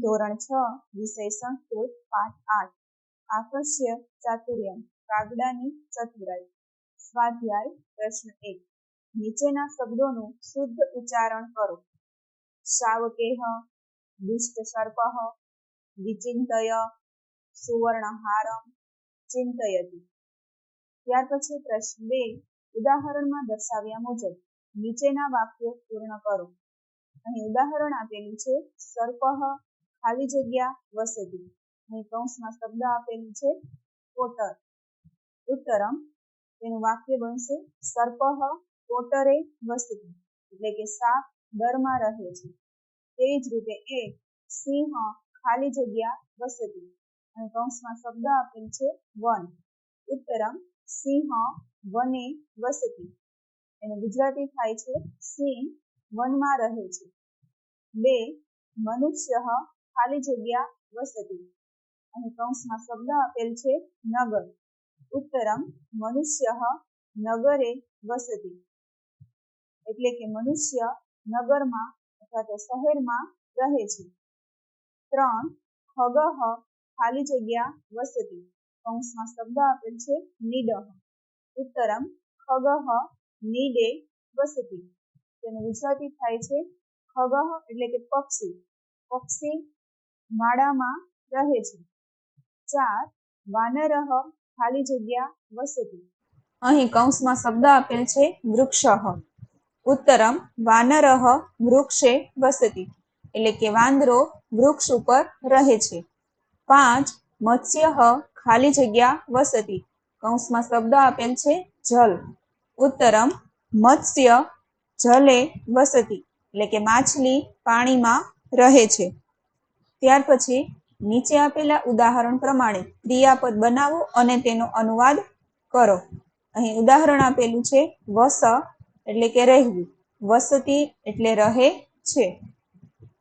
ધોરણ છ, વિષય સંસ્કૃત પાઠ આઠ. આકર્ષ્ય ચાતુર્યમ કાગડાની ચતુરાઈ. સ્વાધ્યાય, પ્રશ્ન એક. નીચેના શબ્દોનું શુદ્ધ ઉચ્ચારણ કરો. શાવકેહ દુષ્ટ સર્પ વિચિંતય, સુવર્ણહારમ, ચિંતયતી. ત્યાર પછી પ્રશ્ન બે, ઉદાહરણમાં દર્શાવ્યા મુજબ, નીચેના વાક્યો પૂર્ણ કરો. અહીં ઉદાહરણ આપેલું છે સર્પઃ ખાલી જગ્યા વસતી અહીં કૌંસમાં શબ્દ આપેલું છે કોટર ઉત્તરમ, તેનું વાક્ય બનશે સર્પહ કોટરે વસતી એટલે કે સાપ દરમાં રહે છે. તે જ રીતે એ સિંહ ખાલી જગ્યા વસતી અને કૌંસમાં શબ્દ આપેલ છે, વન. ઉત્તરમ, સિંહ વને વસતી એનું ગુજરાતી થાય છે, સિંહ વનમાં રહે છે. બે, મનુષ્ય ખાલી જગ્યા વસતી. અહીં કૌંસમાં શબ્દ આપેલ છે નગર. ઉત્તરમ, મનુષ્ય નગરે વસતી. એટલે કે મનુષ્ય નગરમાં અથવા તો શહેરમાં રહે છે. ત્રણ, ખગહ ખાલી જગ્યા વસતી. કૌંસમાં શબ્દ આપેલ છે નિડહ. ઉત્તરમ, ખગહ નીડે વસતી. તેનું ગુજરાતી થાય છે ખગહ એટલે કે પક્ષી. પક્ષી માળામાં રહે છે. ચાર વાનરહ ખાલી જગ્યા વસતી. અહીં કૌંસમાં શબ્દ આપેલ છે વૃક્ષ. ઉત્તરમ વાનરહ વૃક્ષે વસતી. એટલે કે વાંદરો વૃક્ષ ઉપર રહે છે. પાંચ, મત્સ્ય ખાલી જગ્યા વસતી. કૌંસમાં શબ્દ આપેલ છે જલ. ઉત્તરમ, મત્સ્ય જલે વસતી. એટલે કે માછલી પાણીમાં રહે છે. ત્યાર પછી નીચે આપેલા ઉદાહરણ પ્રમાણે ક્રિયાપદ બનાવો અને તેનો અનુવાદ કરો. અહીં ઉદાહરણ આપેલું છે વસ, એટલે કે રહેવું. વસતી એટલે રહે છે.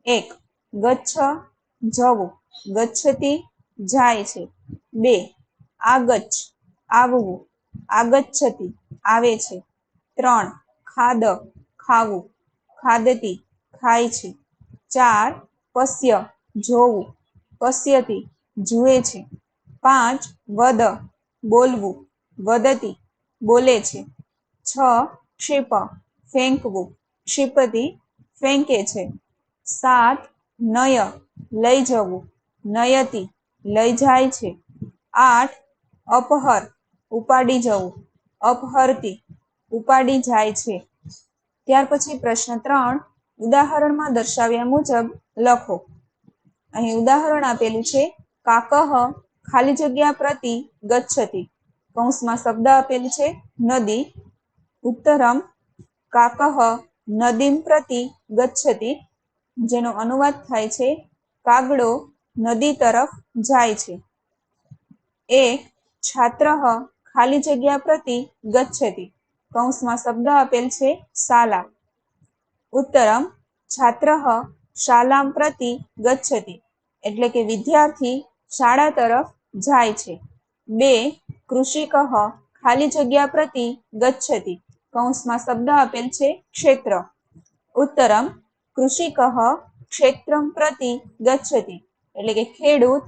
એક, ગચ્છ જવું. ગચ્છતી જાય છે. બે આગચ્છ આવવું. આગચ્છતી આવે છે. ત્રણ, ખાદ ખાવું. ખાદતી ખાય છે. ચાર પશ્ય જોવું, પશ્યતી, જુએ છે. પાંચ, વદ, બોલવું, વદતી, બોલે છે. છ, ક્ષિપ, ફેંકવું, ક્ષિપતી, ફેંકે છે. સાત, નય, લઈ જવું, નયતી, લઈ જાય છે. આઠ, અપહર, ઉપાડી જવું, અપહરતી, ઉપાડી જાય છે. ત્યાર પછી પ્રશ્ન ત્રણ, ઉદાહરણમાં દર્શાવ્યા મુજબ લખો. અહીં ઉદાહરણ આપેલું છે, કાકહ ખાલી જગ્યા પ્રતિ ગચ્છતી. કૌંસમાં શબ્દ આપેલું છે, નદી. ઉત્તરમ, કાકહ નદીમ પ્રતિ ગચ્છતી, જેનો અનુવાદ થાય છે, કાગડો નદી તરફ જાય છે. એક છાત્ર ખાલી જગ્યા પ્રતિ ગચ્છતી. કૌંસમાં શબ્દ આપેલ છે સાલા ઉત્તરમ છાત્ર શાલામ પ્રતિ ગચ્છતિ. એટલે કે વિદ્યાર્થી શાળા તરફ જાય છે. બે, કૃષિક ખાલી જગ્યા પ્રતિ ગચ્છતિ. કૌંસમાં શબ્દ આપેલ છે ક્ષેત્ર. ઉત્તરમ, કૃષિક ક્ષેત્રમ પ્રતિ ગચ્છતિ. એટલે કે ખેડૂત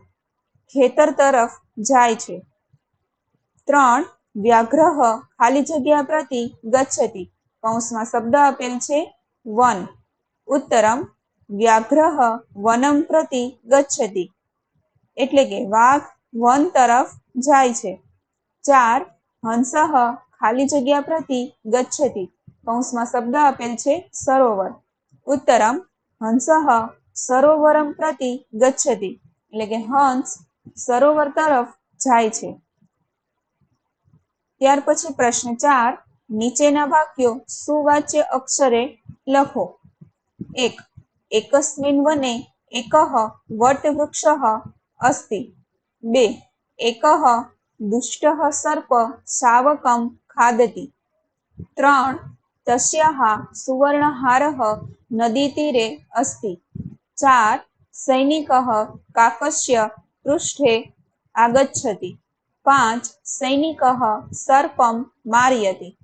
ખેતર તરફ જાય છે. ત્રણ, વ્યાઘ્ર ખાલી જગ્યા પ્રતિ ગચ્છતિ. કૌંસમાં શબ્દ આપેલ છે વન. ઉત્તરમ વ્યાઘ્ર વનમ પ્રતિ ગચ્છતિ એટલે કે વાઘ વન તરફ જાય છે. ચાર હંસ ખાલી જગ્યા પ્રતિ ગચ્છતિ કૌંસમાં શબ્દ આપેલ છે સરોવર. ઉત્તરમ હંસ સરોવરમ પ્રતિ ગચ્છતિ એટલે કે હંસ સરોવર તરફ જાય છે. ત્યાર પછી પ્રશ્ન ચાર નીચેના વાક્યો સુવાચ્ય અક્ષરે લખો. એક એકસ્મિન વને એકહ વટવૃક્ષ અસ્તિ. બે એકહ દુષ્ટ સર્પ શાવકમ ખાદતી. ત્રણ, તસ્યા સુવર્ણહાર નદી તીરે અસ્તિ. ચાર, સૈનિક કાકસ્ય પૃષ્ઠે આગચ્છતિ. પાંચ, સૈનિક સર્પમ માર્યતી.